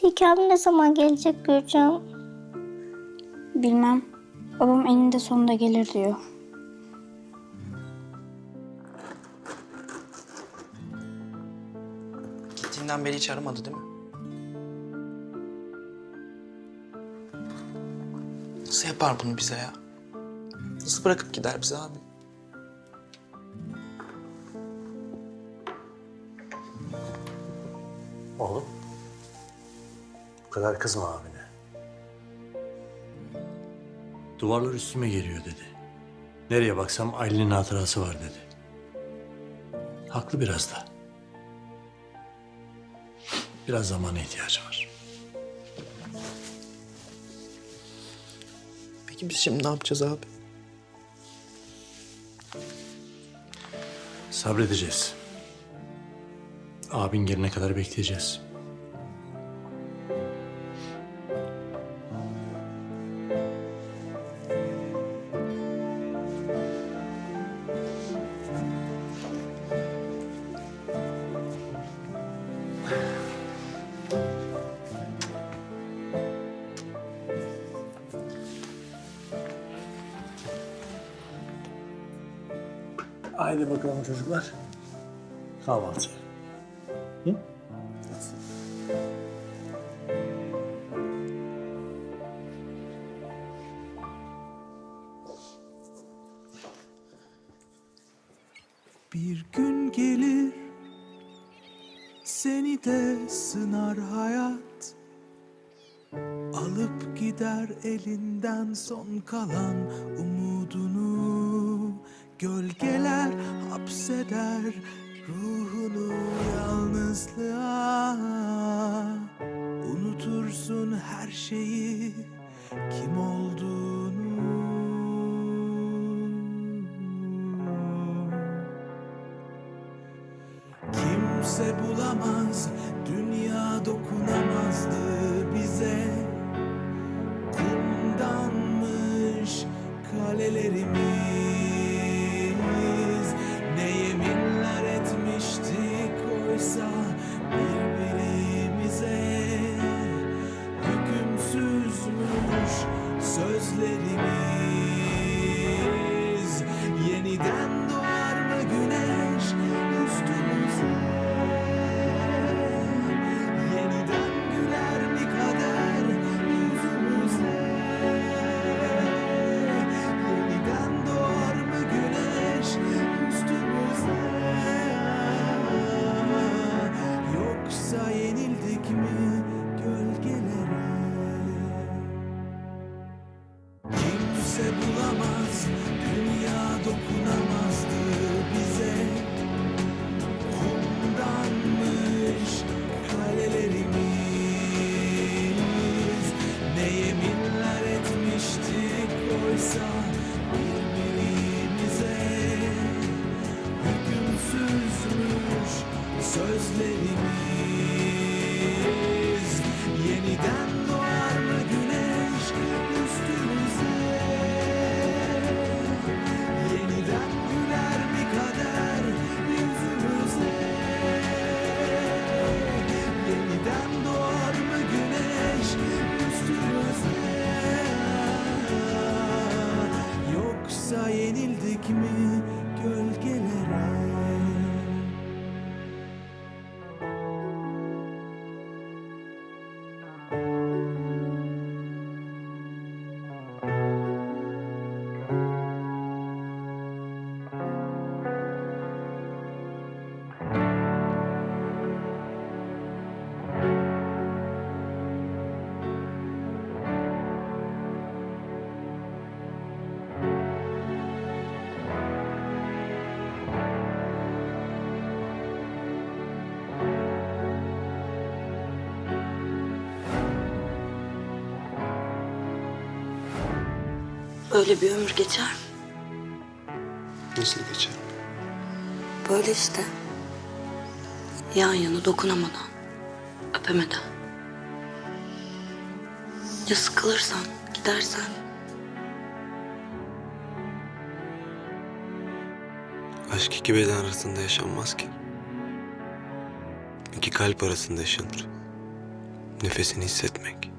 Tilki abi ne zaman gelecek Gürcan? Bilmem. Babam eninde sonunda gelir diyor. Gittiğinden beri hiç aramadı değil mi? Nasıl yapar bunu bize ya? Nasıl bırakıp gider bize abi? Oğlum. Kadar kızma abine. Duvarlar üstüme geliyor dedi. Nereye baksam Aylin'in hatırası var dedi. Haklı biraz da. Biraz zamana ihtiyacı var. Peki biz şimdi ne yapacağız abi? Sabredeceğiz. Abin gelene kadar bekleyeceğiz. Haydi bakalım çocuklar. Kahvaltı. Hı? Bir gün gelir seni de sınar hayat Alıp gider elinden son kalan umudunu Gölgeler hapseder ruhunu yalnızlığa. Unutursun her şeyi kim olduğunu. Kimse bulamaz, dünya dokunamazdı bize. Kumdanmış kalelerimiz slitting Böyle bir ömür geçer mi? Nasıl geçer? Böyle işte. Yan yana dokunamadan, öpemeden. Ya sıkılırsan, gidersen? Aşk iki beden arasında yaşanmaz ki. İki kalp arasında yaşanır. Nefesini hissetmek.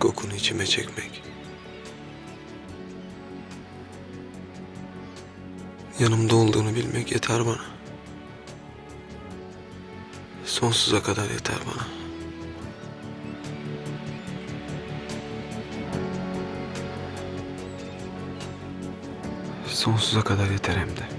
Kokunu içime çekmek. Yanımda olduğunu bilmek yeter bana. Sonsuza kadar yeter bana. Sonsuza kadar yeter hem de.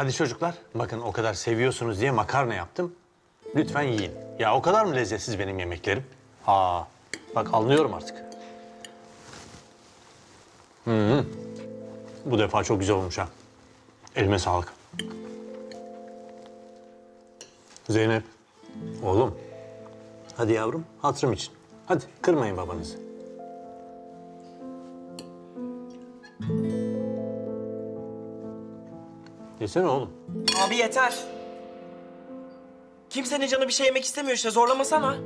Hadi çocuklar, bakın o kadar seviyorsunuz diye makarna yaptım. Lütfen yiyin. Ya o kadar mı lezzetsiz benim yemeklerim? Aa, bak anlıyorum artık. Hı Bu defa çok güzel olmuş ha. Elime sağlık. Zeynep, oğlum. Hadi yavrum, hatırım için. Hadi kırmayın babanızı. Yesene oğlum. Abi yeter. Kimsenin canı bir şey yemek istemiyor işte zorlamasana.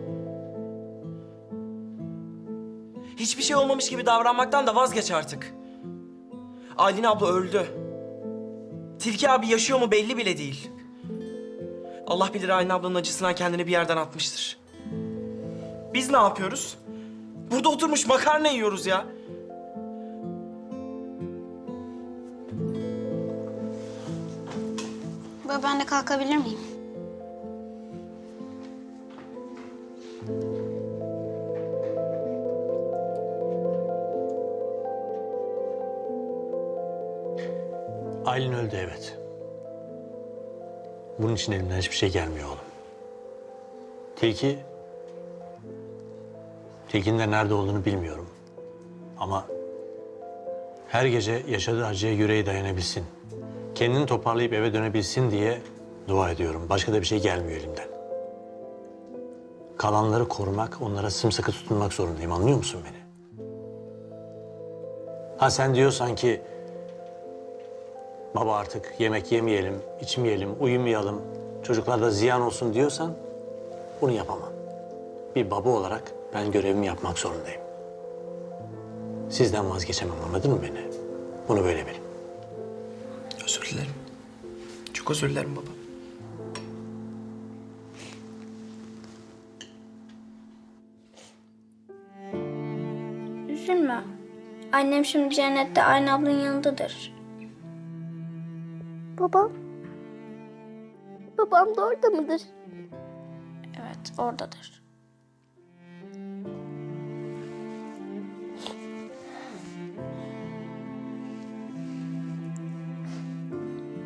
Hiçbir şey olmamış gibi davranmaktan da vazgeç artık. Aylin abla öldü. Tilki abi yaşıyor mu belli bile değil. Allah bilir Aylin ablanın acısından kendini bir yerden atmıştır. Biz ne yapıyoruz? Burada oturmuş makarna yiyoruz ya. Baba ben de kalkabilir miyim? Aylin öldü evet. Bunun için elimden hiçbir şey gelmiyor oğlum. Tilki... Tilkinin de nerede olduğunu bilmiyorum. Ama her gece yaşadığı acıya yüreği dayanabilsin. Kendini toparlayıp eve dönebilsin diye dua ediyorum. Başka da bir şey gelmiyor elimden. Kalanları korumak, onlara sımsıkı tutunmak zorundayım. Anlıyor musun beni? Ha sen diyorsan ki baba artık yemek yemeyelim, içmeyelim, uyumayalım, çocuklar da ziyan olsun diyorsan bunu yapamam. Bir baba olarak ben görevimi yapmak zorundayım. Sizden vazgeçemem anladın mı beni? Bunu böyle bilin. Dilerim. Çok özür dilerim baba. Üzülme. Annem şimdi cennette aynı ablanın yanındadır. Babam? Babam da orada mıdır? Evet oradadır.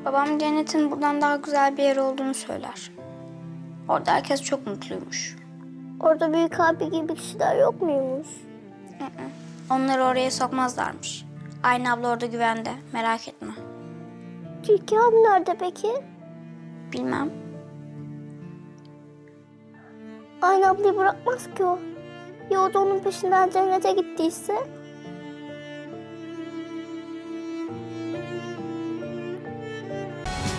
Babam cennetin buradan daha güzel bir yer olduğunu söyler. Orada herkes çok mutluymuş. Orada büyük abi gibi kişiler yok muymuş? Onları oraya sokmazlarmış. Aynı abla orada güvende. Merak etme. Tilki abi nerede peki? Bilmem. Aynı ablayı bırakmaz ki o. Ya o da onun peşinden cennete gittiyse?